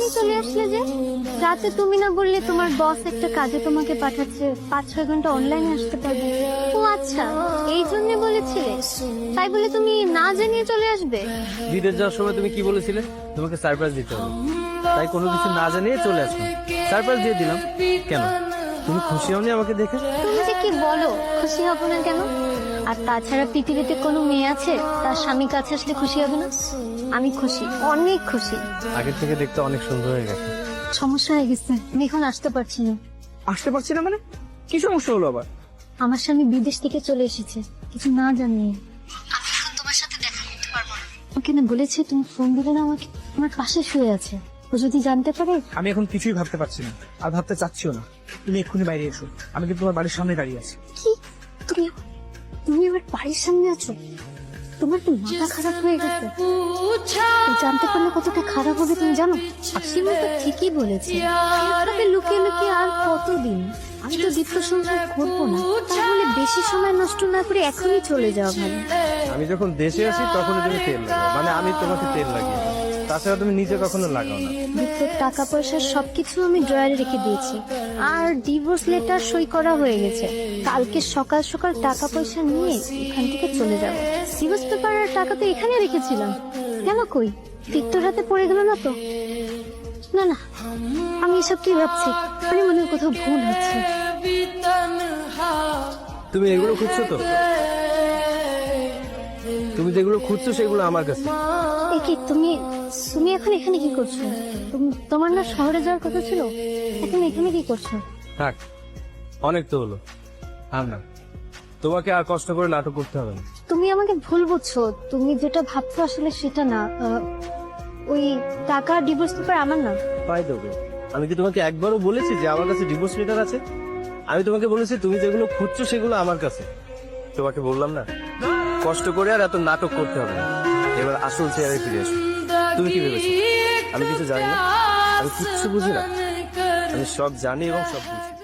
এখনই চলে আসলে যে রাতে তুমি না বললে তোমার বস একটা কাজে তোমাকে পাঠাচ্ছে, পাঁচ, ছয় ঘণ্টা অনলাইনে আসতে পারবে। ও আচ্ছা এই জন্য বলেছিলে। তাই বলে তুমি না জানিয়ে চলে আসবে? বিদেশ যাওয়ার সময় তুমি কি বলেছিলে? তোমাকে সারপ্রাইজ দিতে হবে। তাই কোনো কিছু না জানিয়ে চলে আসবে। সারপ্রাইজ দিয়ে দিলাম। কেন? তুমি খুশি হওনি আমাকে দেখে? তুমি যে কি বলো? খুশি হব না কেন? আর তাছাড়া পৃথিবীতে কোনো মেয়ে আছে তার স্বামী কাছে আসলে খুশি হবে না? আমি খুশি অনেক খুশি। আগের থেকে দেখতে অনেক সুন্দর হয়ে গেছে। সমস্যা হয়ে গেছে। আমি এখন আসতে পারছি না। আসতে পারছি না মানে? কি সমস্যা হলো আবার? আমার স্বামী বিদেশ থেকে চলে এসেছে। কিছু না জানিয়ে। আমি এখন তোমার সাথে দেখা করতে পারব না। আমাকে না বলেছে তুমি ফোন দিলে না আমাকে? আমার পাশে শুয়ে আছে। ও যদি জানতে পারে? আমি এখন কিছুই ভাবতে পারছি না। আর ভাবতে চাচ্ছিও না। তুমি এক্ষুনি বাইরে এসো। আমি কিন্তু তোমার বাড়ির সামনে দাঁড়িয়ে আছি। কি? তুমি তুমি আমার বাড়ির সামনে আছো? তোমার কি মাথা খারাপ হয়ে গেছে? জানতে পারলে কতটা খারাপ হবে তুমি জানো? সীমা তো ঠিকই বলেছে। এভাবে লুকিয়ে লুকিয়ে আর কতদিন? আমি তো দীপ্ত সংসার করব না। তাহলে বেশি সময় নষ্ট না করে এখনই চলে যাওয়া ভালো আমি যখন দেশে আসি তখনই তুমি তেল লাগাও মানে আমি তোমাকে তেল লাগিয়ে দিই। তাছাড়া তুমি নিজে কখনো লাগাও না। দীপ্তর টাকা পয়সা সবকিছু আমি ড্রয়ারে রেখে দিয়েছি। আর ডিভোর্স লেটার সই করা হয়ে গেছে। কালকে সকাল সকাল টাকা পয়সা নিয়ে এখান থেকে চলে যাব। ডিভোর্স পেপার আর টাকা তো এখানে রেখেছিলাম। কেন কই? দীপ্তর হাতে পড়ে গেল না তো? না না আমি এসব কি ভাবছি? আমি মনে হয় কোথাও ভুল হচ্ছে। তুমি এগুলো খুঁজছো তো? তুমি যেগুলো খুঁজছো সেগুলো আমার কাছে। তুমি তুমি এখন এখানে কি করছ? তুম- তোমার না শহরে যাওয়ার কথা ছিল? এখন এখানে কি করছ? থাক অনেক তো হলো। আর না। তোমাকে আর কষ্ট করে নাটক করতে হবে না। তুমি আমাকে ভুল বুঝছ। তুমি যেটা ভাবছ আসলে সেটা না। আহ, ওই টাকা ডিভোর্স পেপার আমার না। পাই দেবে আমি কি তোমাকে একবারও বলেছি যে আমার কাছে ডিভোর্স লেটার আছে? আমি তোমাকে বলেছি তুমি যেগুলো খুঁজছো সেগুলো আমার কাছে। তোমাকে বললাম না কষ্ট করে আর এত নাটক করতে হবে না। এবার আসল চেয়ারে ফিরে এসো তুমি কি ভেবেছো? আমি কিছু জানি না। আমি কিচ্ছু বুঝি না। আমি সব জানি এবং সব বুঝি।